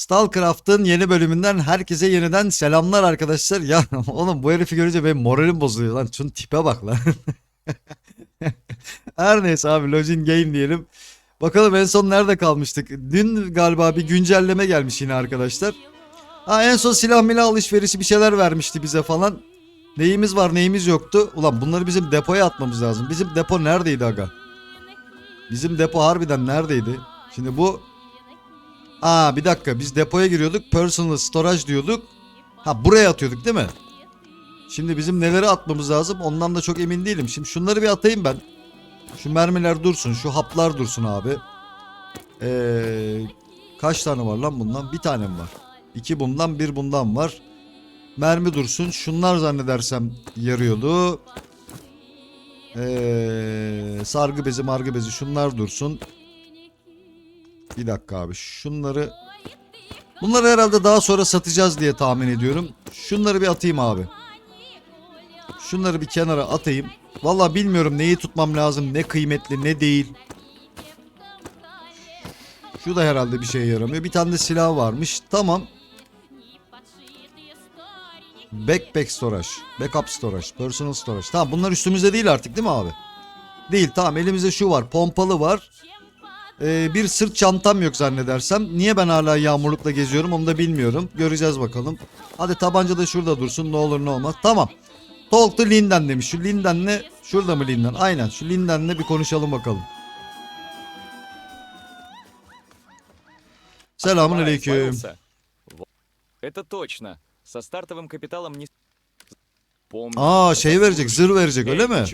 Stalcraft'ın yeni bölümünden herkese yeniden selamlar arkadaşlar. Ya oğlum bu herifi görünce benim moralim bozuluyor lan. Şunun tipe bak lan. Her neyse abi Login Game diyelim. Bakalım en son nerede kalmıştık? Dün galiba bir güncelleme gelmiş yine arkadaşlar. Ha en son silah milah alışverişi bir şeyler vermişti bize falan. Neyimiz var neyimiz yoktu. Ulan bunları bizim depoya atmamız lazım. Bizim depo neredeydi aga? Bizim depo harbiden neredeydi? Şimdi bu... Aa bir dakika biz depoya giriyorduk. Personal storage diyorduk. Ha buraya atıyorduk değil mi? Şimdi bizim neleri atmamız lazım ondan da çok emin değilim. Şimdi şunları bir atayım ben. Şu mermiler dursun. Şu haplar dursun abi. Ee, kaç tane var lan bundan? Bir tane mi var? İki bundan bir bundan var. Mermi dursun. Şunlar zannedersem yarıyordu. Ee, sargı bezi margı bezi şunlar dursun. Bir dakika abi şunları Bunları herhalde daha sonra satacağız diye tahmin ediyorum. Şunları bir atayım abi. Şunları bir kenara atayım. Valla bilmiyorum neyi tutmam lazım. Ne kıymetli ne değil. Şu da herhalde bir şeye yaramıyor. Bir tane de silah varmış. Tamam. Backpack storage. Backup storage. Personal storage. Tamam bunlar üstümüzde değil artık değil mi abi? Değil tamam elimizde şu var. Pompalı var. Ee, bir sırt çantam yok zannedersem. Niye ben hala yağmurlukla geziyorum onu da bilmiyorum. Göreceğiz bakalım. Hadi tabanca da şurada dursun ne olur ne olmaz. Tamam. Talk to Linden demiş. Şu Linden'le şurada mı Linden? Aynen şu Linden'le bir konuşalım bakalım. Selamun Давай, aleyküm. освоился? Во- Это точно. Со стартовым капиталом не... Помню. Aa şey verecek zırh verecek Эй, öyle mi?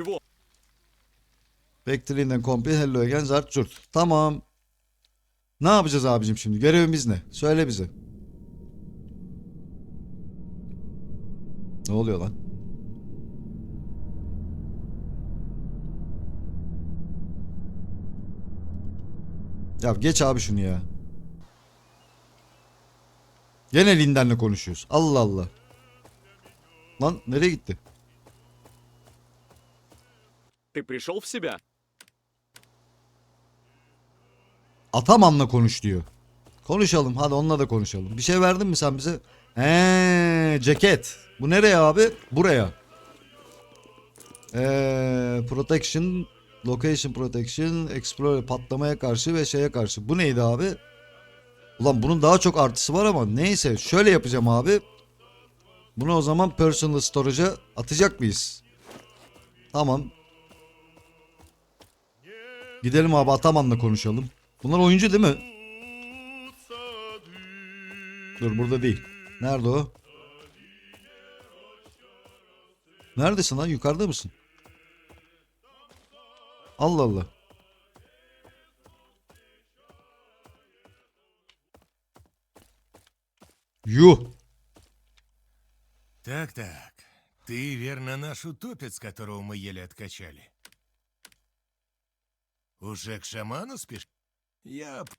ты чего? Back to Linden komple hello again zart zurt. Tamam. Ne yapacağız abicim şimdi? Görevimiz ne? Söyle bize. Ne oluyor lan? Ya geç abi şunu ya. Gene Linden'le konuşuyoruz. Allah Allah. Lan nereye gitti? Ты пришел в себя? Ataman'la konuş diyor. Konuşalım hadi onunla da konuşalım. Bir şey verdin mi sen bize? Eee ceket. Bu nereye abi? Buraya. Eee protection, location protection, explore patlamaya karşı ve şeye karşı. Bu neydi abi? Ulan bunun daha çok artısı var ama neyse şöyle yapacağım abi. Bunu o zaman personal storage'a atacak mıyız? Tamam. Gidelim abi Ataman'la konuşalım. Bunlar oyuncu değil mi? Dur burada değil. Nerede o? Neredesin lan? Yukarıda mısın? Allah Allah. Yuh. Так-так, ты верно наш утопец, которого мы еле откачали. Уже к шаману спеш? Yap.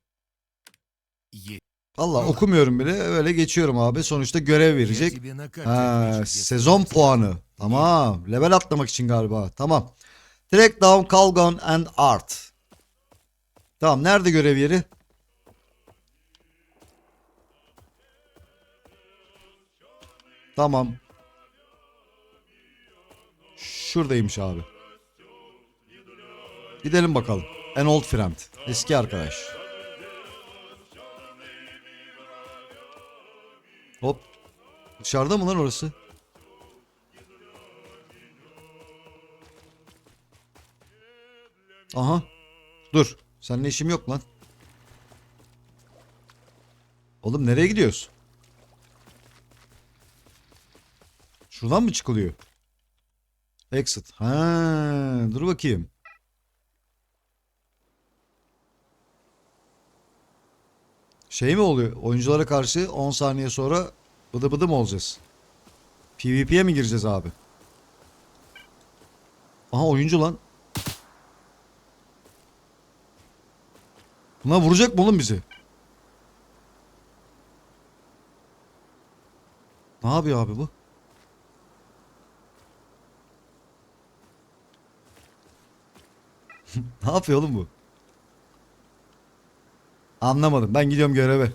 Ye. Allah okumuyorum bile öyle geçiyorum abi. Sonuçta görev verecek. Ha, sezon puanı. Tamam. Level atlamak için galiba. Tamam. Track down Kalgon and Art. Tamam nerede görev yeri? Tamam. Şuradaymış abi. Gidelim bakalım. An old friend. Eski arkadaş. Hop. Dışarıda mı lan orası? Aha. Dur. Seninle işim yok lan. Oğlum nereye gidiyoruz? Şuradan mı çıkılıyor? Exit. Ha, dur bakayım. Şey mi oluyor? Oyunculara karşı 10 saniye sonra bıdı bıdı mı olacağız? PvP'ye mi gireceğiz abi? Aha oyuncu lan. Buna vuracak mı oğlum bizi? Ne yapıyor abi bu? ne yapıyor oğlum bu? Anlamadım. Ben gidiyorum göreve.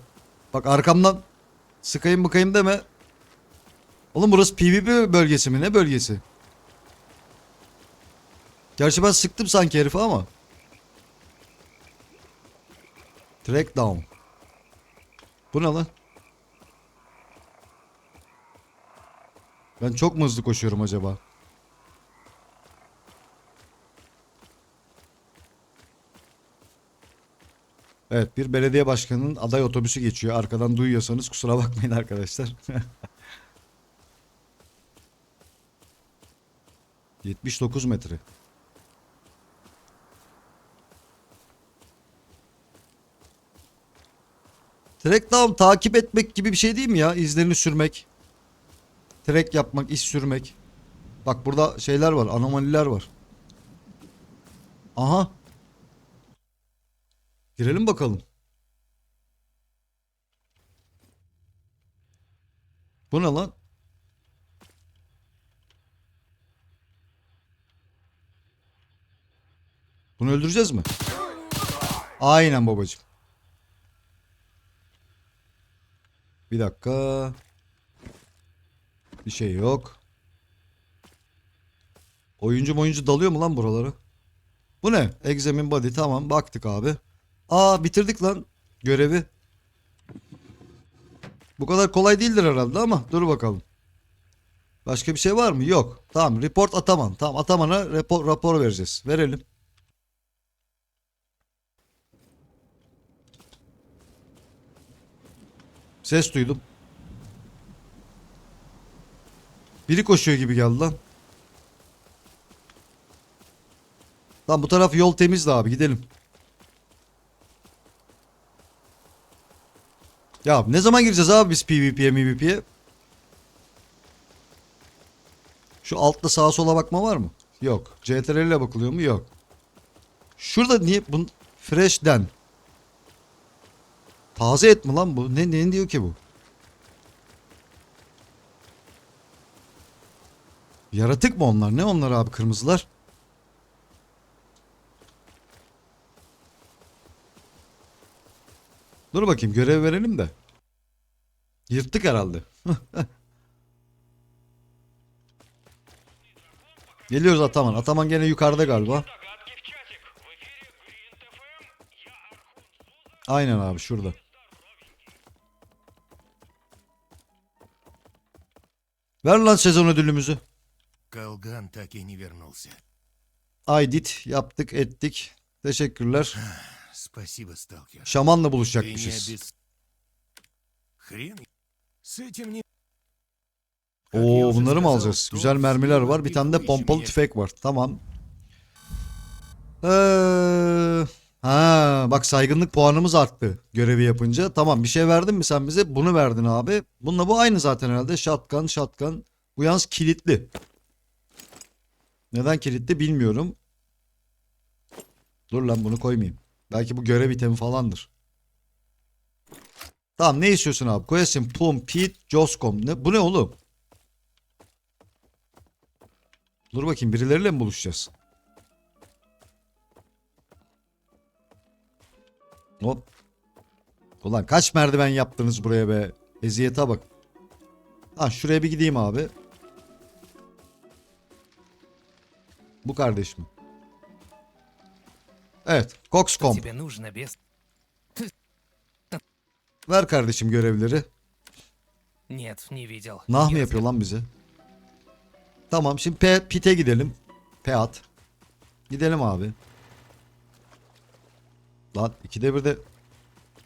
Bak arkamdan sıkayım bıkayım deme. Oğlum burası PvP bölgesi mi? Ne bölgesi? Gerçi ben sıktım sanki herifi ama. Track down. Bu ne lan? Ben çok mu hızlı koşuyorum acaba? Evet bir belediye başkanının aday otobüsü geçiyor. Arkadan duyuyorsanız kusura bakmayın arkadaşlar. 79 metre. Track down takip etmek gibi bir şey değil mi ya? İzlerini sürmek. Track yapmak, iz sürmek. Bak burada şeyler var, anomaliler var. Aha. Girelim bakalım. Bu ne lan? Bunu öldüreceğiz mi? Aynen babacığım. Bir dakika. Bir şey yok. Oyuncu oyuncu dalıyor mu lan buralara? Bu ne? Examine body tamam baktık abi. Aa bitirdik lan görevi. Bu kadar kolay değildir herhalde ama dur bakalım. Başka bir şey var mı? Yok. Tamam report Ataman. Tamam Ataman'a rapor, rapor vereceğiz. Verelim. Ses duydum. Biri koşuyor gibi geldi lan. Lan bu taraf yol temizdi abi gidelim. Ya ne zaman gireceğiz abi biz PvP'ye MVP'ye? Şu altta sağa sola bakma var mı? Yok. CTRL ile bakılıyor mu? Yok. Şurada niye bun fresh'den Taze et mi lan bu? Ne ne diyor ki bu? Yaratık mı onlar? Ne onlar abi kırmızılar? Dur bakayım görev verelim de. Yırttık herhalde. Geliyoruz Ataman. Ataman gene yukarıda galiba. Aynen abi şurada. Ver lan sezon ödülümüzü. Колган так и не вернулся. Aydit yaptık ettik. Teşekkürler. Спасибо, сталкер. Şamanla Ты не buluşacakmışız. обез... Хрен... С этим не... Oo bunları mı alacağız? Güzel mermiler var. Bir tane de pompalı tüfek var. Tamam. Ee, ha bak saygınlık puanımız arttı görevi yapınca. Tamam bir şey verdin mi sen bize? Bunu verdin abi. Bununla bu aynı zaten herhalde. Shotgun, shotgun. Bu yalnız kilitli. Neden kilitli bilmiyorum. Dur lan bunu koymayayım. Belki bu görev itemi falandır. Tamam ne istiyorsun abi? Koyasın Plum, Pete, Joscom. Ne, bu ne oğlum? Dur bakayım birileriyle mi buluşacağız? Hop. Ulan kaç merdiven yaptınız buraya be? Eziyete bak. Ha şuraya bir gideyim abi. Bu kardeş mi? Evet. Coxcom. Ver kardeşim görevleri. Nah mı yapıyor lan bizi? Tamam şimdi P Pit'e gidelim. P at. Gidelim abi. Lan ikide bir de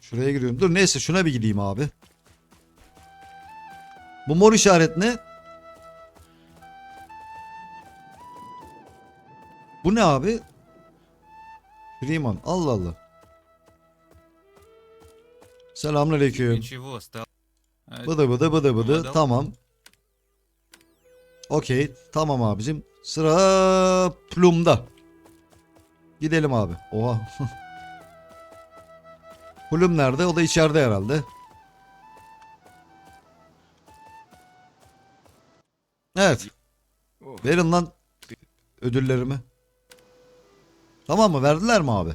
şuraya giriyorum. Dur neyse şuna bir gideyim abi. Bu mor işaret ne? Bu ne abi? Freeman. Allah Allah. Selamünaleyküm. Ничего, стал. А, Bıdı bıdı bıdı bıdı. Adam- Tamam. Okey. Tamam abicim. Sıra Plum'da. Gidelim abi. Oha. Plum nerede? O da içeride herhalde. Evet. Oh. Verin lan ödüllerimi. Tamam mı? Verdiler mi abi?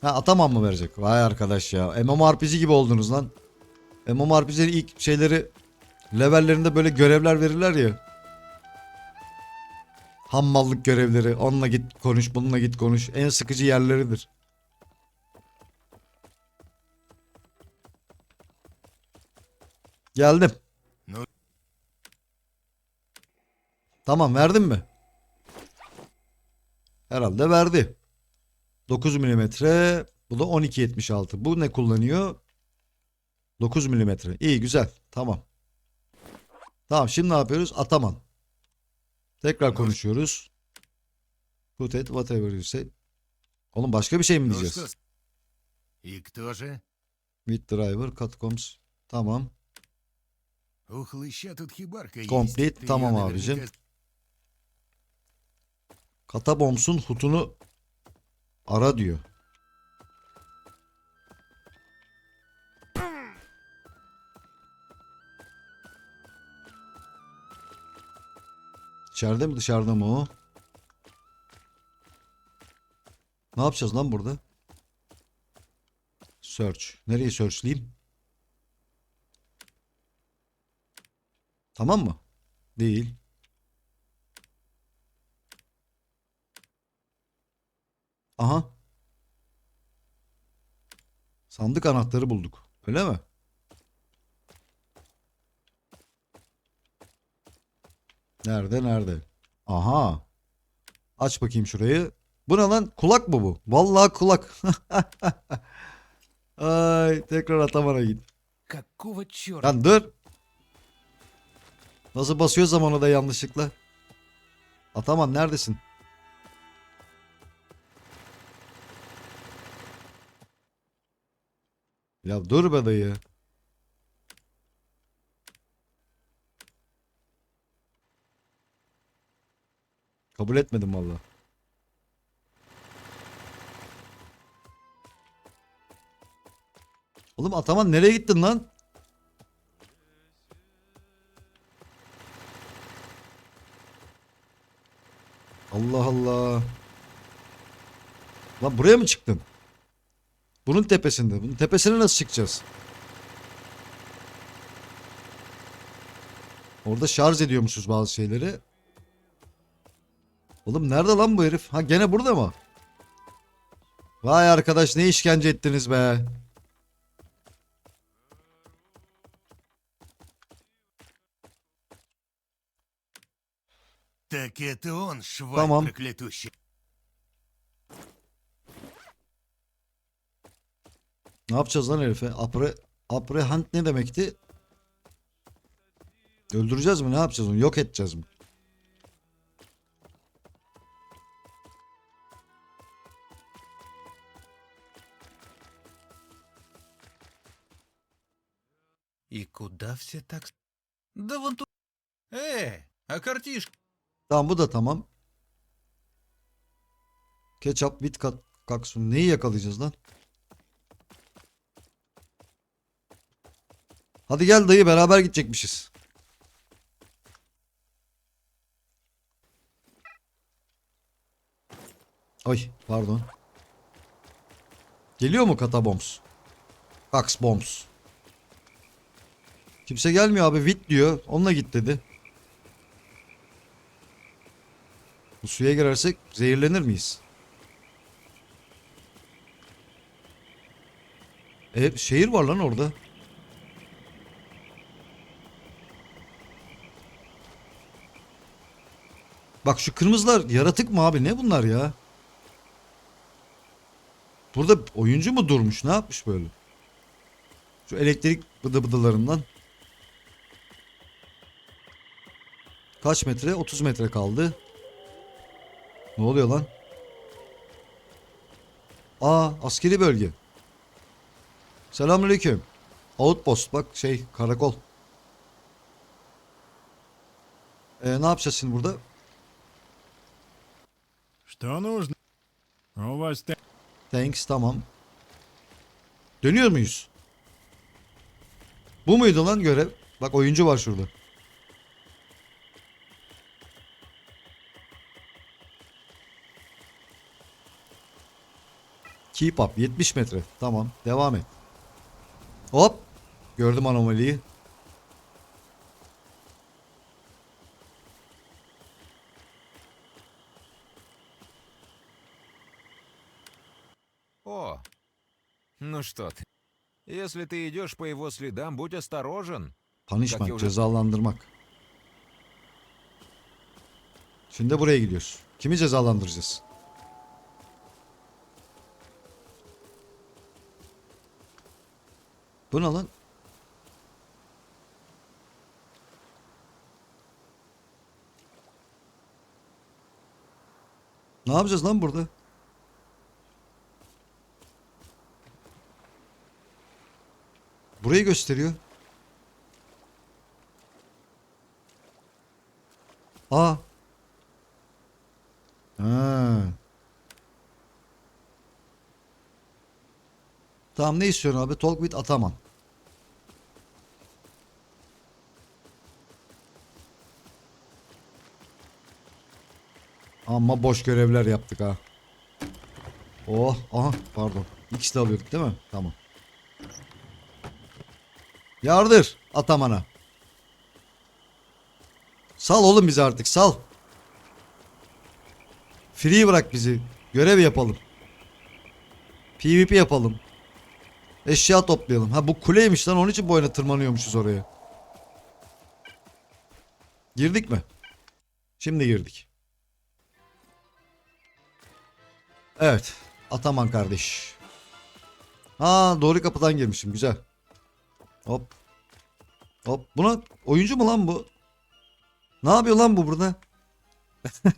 Ha Ataman mı verecek? Vay arkadaş ya. MMORPG gibi oldunuz lan. MMORPG'lerin ilk şeyleri levellerinde böyle görevler verirler ya. Hammallık görevleri. Onunla git konuş, bununla git konuş. En sıkıcı yerleridir. Geldim. Tamam verdin mi? Herhalde verdi. 9 mm. Bu da 12.76. Bu ne kullanıyor? 9 mm. İyi güzel. Tamam. Tamam şimdi ne yapıyoruz? Ataman. Tekrar konuşuyoruz. Put it whatever you say. Oğlum başka bir şey mi diyeceğiz? With driver, cutcoms. Tamam. Complete. Tamam abicim. Kataboms'un hutunu ara diyor. İçeride mi dışarıda mı o? Ne yapacağız lan burada? Search. Nereye searchleyeyim? Tamam mı? Değil. Aha. Sandık anahtarı bulduk. Öyle mi? Nerede nerede? Aha. Aç bakayım şurayı. Bu ne lan? Kulak mı bu? Vallahi kulak. Ay tekrar atamana git. Lan dur. Nasıl basıyoruz zamanı da yanlışlıkla. Ataman neredesin? Ya dur be dayı. Kabul etmedim valla. Oğlum Ataman nereye gittin lan? Allah Allah. Lan buraya mı çıktın? Bunun tepesinde. Bunun tepesine nasıl çıkacağız? Orada şarj ediyormuşuz bazı şeyleri. Oğlum nerede lan bu herif? Ha gene burada mı? Vay arkadaş ne işkence ettiniz be. Так это он, шваль Tamam. проклятущий. Ne yapacağız lan herife? Apre, apprehend ne demekti? Öldüreceğiz mi? Ne yapacağız onu? Yok edeceğiz mi? И куда все так... с- Да вон тут... Эй, а картишка? Tamam bu da tamam. Ketçap, bit kat, kaksun. Neyi yakalayacağız lan? Hadi gel dayı beraber gidecekmişiz. Ay pardon. Geliyor mu katabombs? Kax bombs. Kimse gelmiyor abi. Vit diyor. Onunla git dedi. Bu suya girersek zehirlenir miyiz? E şehir var lan orada. Bak şu kırmızılar yaratık mı abi? Ne bunlar ya? Burada oyuncu mu durmuş? Ne yapmış böyle? Şu elektrik bıdı bıdılarından. Kaç metre? 30 metre kaldı. Ne oluyor lan? Aa askeri bölge. Selamünaleyküm. Outpost bak şey karakol. Ee, ne yapacağız şimdi burada? Что нужно? У вас та- Thanks tamam. Dönüyor muyuz? Bu muydu lan görev? Bak oyuncu var şurada. Keep up 70 metre. Tamam devam et. Hop. Gördüm anomaliyi. ну что ты. Если ты идешь по его следам, будь осторожен. Punishment, Bak, cezalandırmak. Şimdi de buraya gidiyoruz. Kimi cezalandıracağız? Bu ne lan? Ne yapacağız lan burada? Burayı gösteriyor. Aa. Ha. Tamam ne istiyorsun abi? Talk with Ataman. Ama boş görevler yaptık ha. Oh, aha pardon. İkisi de alıyorduk değil mi? Tamam. Yardır Ataman'a. Sal oğlum bizi artık sal. Free bırak bizi. Görev yapalım. PvP yapalım. Eşya toplayalım. Ha bu kuleymiş lan onun için boyuna tırmanıyormuşuz oraya. Girdik mi? Şimdi girdik. Evet. Ataman kardeş. Ha doğru kapıdan girmişim. Güzel. Hop. Hop. Buna oyuncu mu lan bu? Ne yapıyor lan bu burada?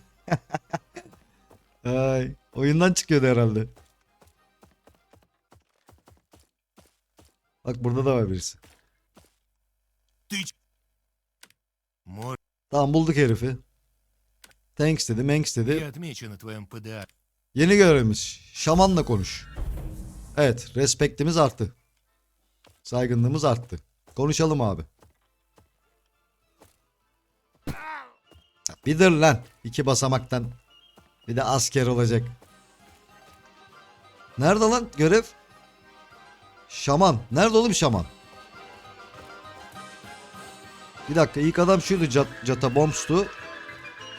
Ay, oyundan çıkıyordu herhalde. Bak burada da var birisi. Tamam bulduk herifi. Thanks dedi, thanks dedi. Yeni görevimiz. Şamanla konuş. Evet, respektimiz arttı. Saygınlığımız arttı. Konuşalım abi. Bir dur lan. İki basamaktan. Bir de asker olacak. Nerede lan görev? Şaman. Nerede oğlum şaman? Bir dakika ilk adam şuydu Cat, Cata Bombs'tu.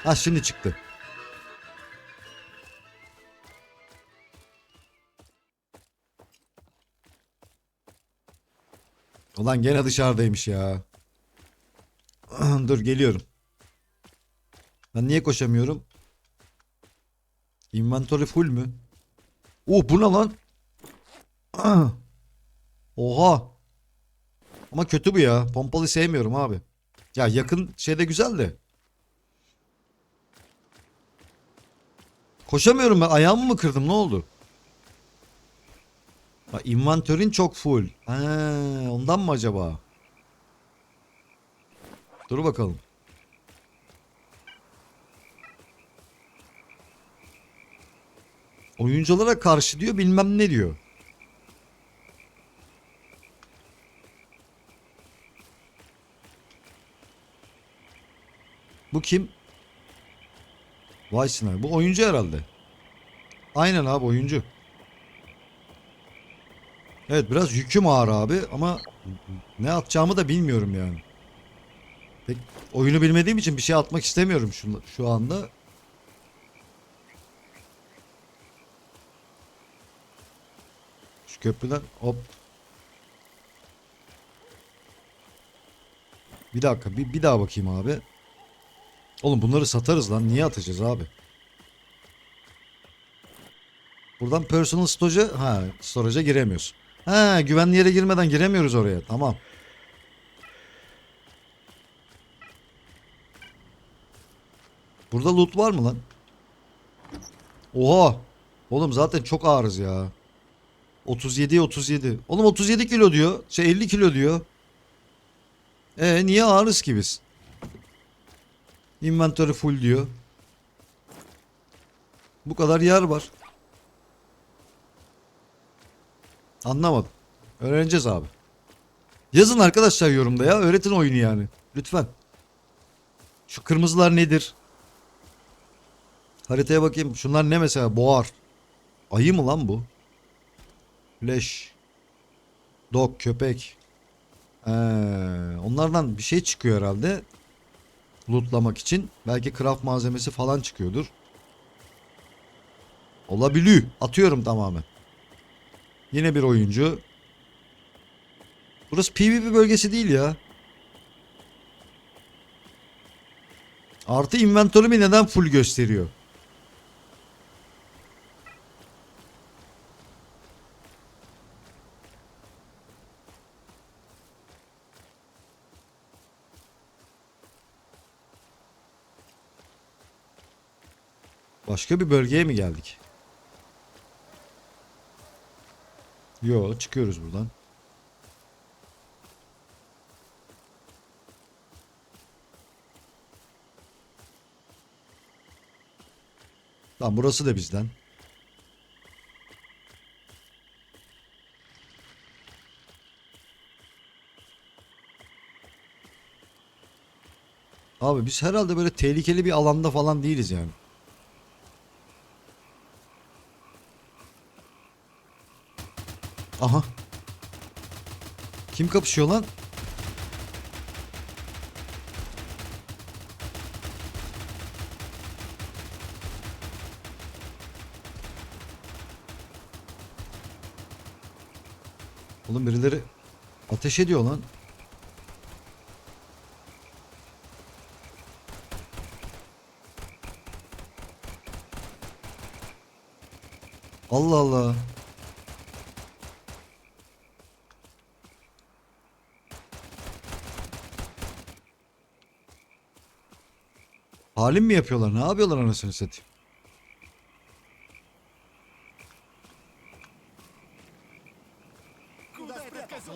Ha şimdi çıktı. Ulan gene dışarıdaymış ya. Dur geliyorum. Ben niye koşamıyorum? Inventory full mü? Oh bu ne lan? Oha. Ama kötü bu ya. Pompalı sevmiyorum abi. Ya yakın şeyde güzel de. Koşamıyorum ben. Ayağımı mı kırdım? Ne oldu? Ha, inventörün çok full. Ha, ondan mı acaba? Dur bakalım. Oyunculara karşı diyor bilmem ne diyor. Bu kim? Sinan. Bu oyuncu herhalde. Aynen abi oyuncu. Evet biraz yüküm ağır abi ama ne atacağımı da bilmiyorum yani. Pek oyunu bilmediğim için bir şey atmak istemiyorum şu, şu anda. Şu köprüden hop. Bir dakika bir, bir daha bakayım abi. Oğlum bunları satarız lan. Niye atacağız abi? Buradan personal storage'a ha storage'a giremiyoruz. Ha güvenli yere girmeden giremiyoruz oraya. Tamam. Burada loot var mı lan? Oha. Oğlum zaten çok ağırız ya. 37 37. Oğlum 37 kilo diyor. Şey 50 kilo diyor. E niye ağırız ki biz? Inventory full diyor. Bu kadar yer var. Anlamadım. Öğreneceğiz abi. Yazın arkadaşlar yorumda ya. Öğretin oyunu yani. Lütfen. Şu kırmızılar nedir? Haritaya bakayım. Şunlar ne mesela? Boğar. Ayı mı lan bu? Leş. Dog köpek. Ee, onlardan bir şey çıkıyor herhalde. Lootlamak için. Belki craft malzemesi falan çıkıyordur. Olabiliyor. Atıyorum tamamen. Yine bir oyuncu. Burası PvP bölgesi değil ya. Artı inventörümü neden full gösteriyor? Başka bir bölgeye mi geldik? Yo çıkıyoruz buradan. Tamam burası da bizden. Abi biz herhalde böyle tehlikeli bir alanda falan değiliz yani. Aha. Kim kapışıyor lan? Oğlum birileri ateş ediyor lan. Allah Allah. Halim mi yapıyorlar? Ne yapıyorlar anasını satayım?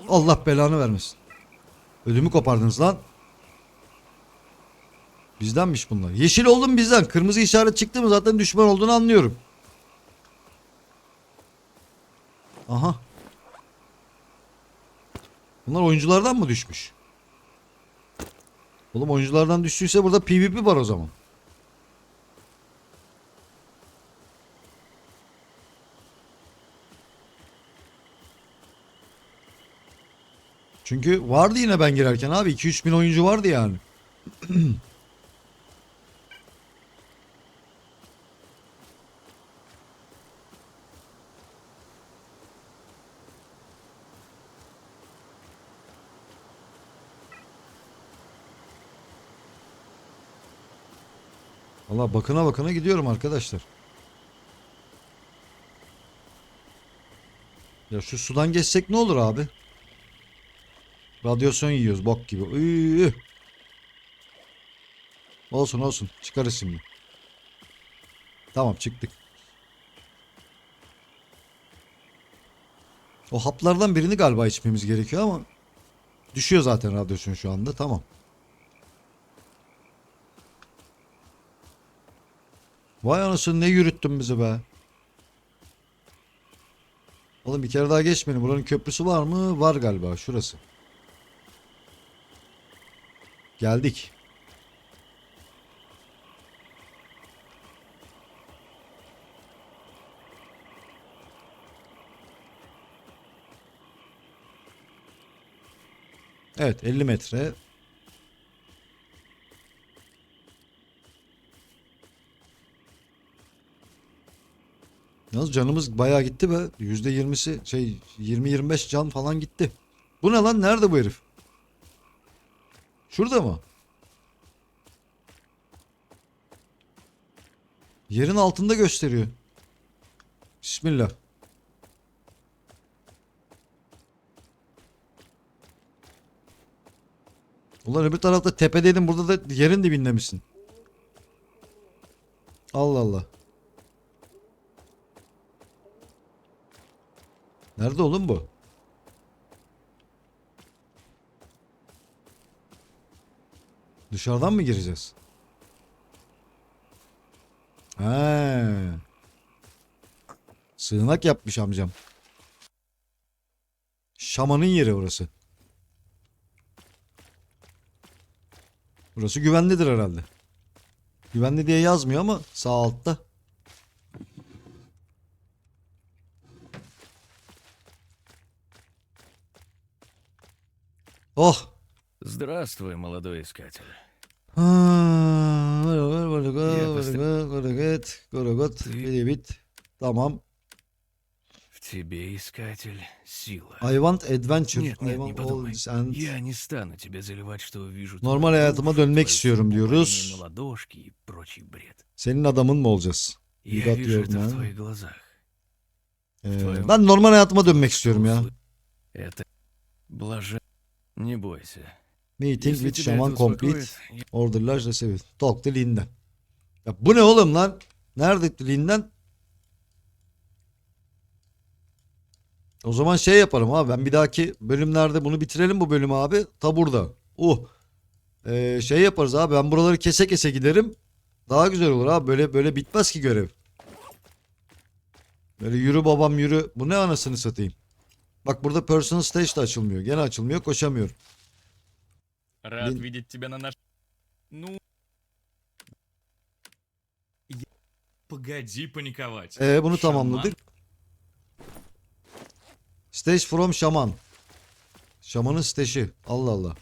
Allah belanı vermesin. Ödümü kopardınız lan. Bizdenmiş bunlar. Yeşil oldum bizden. Kırmızı işaret çıktı mı zaten düşman olduğunu anlıyorum. Aha. Bunlar oyunculardan mı düşmüş? Oğlum oyunculardan düştüyse burada PvP var o zaman. Çünkü vardı yine ben girerken abi 2-3 bin oyuncu vardı yani. Valla bakına bakına gidiyorum arkadaşlar. Ya şu sudan geçsek ne olur abi? Radyasyon yiyoruz bok gibi. Üy. Olsun olsun çıkarız şimdi. Tamam çıktık. O haplardan birini galiba içmemiz gerekiyor ama düşüyor zaten radyasyon şu anda tamam. Vay anasını ne yürüttün bizi be. Oğlum bir kere daha geçmeyin. Buranın köprüsü var mı? Var galiba şurası. Geldik. Evet 50 metre. Yalnız canımız bayağı gitti be. %20'si şey 20-25 can falan gitti. Bu ne lan? Nerede bu herif? Şurada mı? Yerin altında gösteriyor. Bismillah. Ulan öbür tarafta tepedeydin burada da yerin dibinde misin? Allah Allah. Nerede oğlum bu? Dışarıdan mı gireceğiz? He. Sığınak yapmış amcam. Şamanın yeri orası. Burası güvenlidir herhalde. Güvenli diye yazmıyor ama sağ altta. Oh. Здравствуй, молодой искатель. Tamam. В тебе, искатель, сила. I want adventure. Нет, I нет, want не подумай. and... Я не стану тебя заливать, что увижу. Normal hayatıma dönmek istiyorum diyoruz. ладошки и прочий бред. Senin adamın mı olacağız? Я вижу это в твоих глазах. Ee, ben normal hayatıma dönmek istiyorum ya. Это блажен. Не бойся. Meeting Если with тебя Shaman это complete. успокоит, я- Orderlar received. Talk to Linden. Ya bu ne oğlum lan? Nerede Linden? O zaman şey yaparım abi. Ben bir dahaki bölümlerde bunu bitirelim bu bölümü abi. Ta burada. Uh. Ee, şey yaparız abi. Ben buraları kese kese giderim. Daha güzel olur abi. Böyle böyle bitmez ki görev. Böyle yürü babam yürü. Bu ne anasını satayım. Bak burada personal stage de açılmıyor. Gene açılmıyor. Koşamıyorum. Рад Блин. видеть тебя на наш... Ну... Я- Погоди паниковать. Ee, bunu Şaman. tamamladık. Stage from Shaman. Şamanın stage'i. Allah Allah.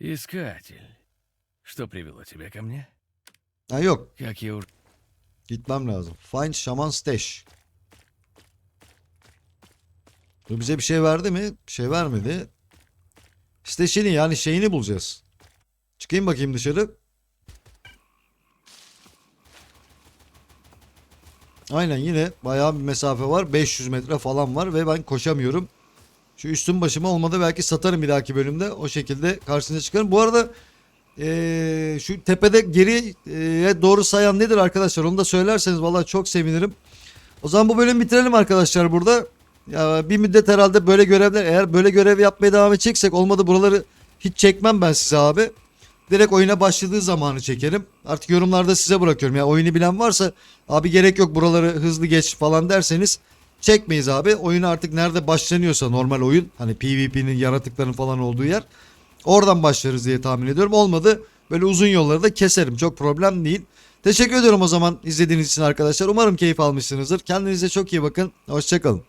Искатель. Что привело тебя ко мне? Ha yok. Как я уже... Gitmem lazım. Find Shaman Stage. Bu bize bir şey verdi mi? Bir şey vermedi. Stage'ini yani şeyini bulacağız. Çıkayım bakayım dışarı. Aynen yine bayağı bir mesafe var. 500 metre falan var ve ben koşamıyorum. Şu üstüm başıma olmadı belki satarım bir dahaki bölümde. O şekilde karşınıza çıkarım. Bu arada eee, şu tepede geriye doğru sayan nedir arkadaşlar? Onu da söylerseniz vallahi çok sevinirim. O zaman bu bölümü bitirelim arkadaşlar burada. Ya bir müddet herhalde böyle görevler eğer böyle görev yapmaya devam edeceksek olmadı buraları hiç çekmem ben size abi. Direkt oyuna başladığı zamanı çekerim. Artık yorumlarda size bırakıyorum. Ya oyunu bilen varsa abi gerek yok buraları hızlı geç falan derseniz çekmeyiz abi. Oyun artık nerede başlanıyorsa normal oyun hani PvP'nin yaratıkların falan olduğu yer. Oradan başlarız diye tahmin ediyorum. Olmadı böyle uzun yolları da keserim. Çok problem değil. Teşekkür ediyorum o zaman izlediğiniz için arkadaşlar. Umarım keyif almışsınızdır. Kendinize çok iyi bakın. Hoşçakalın.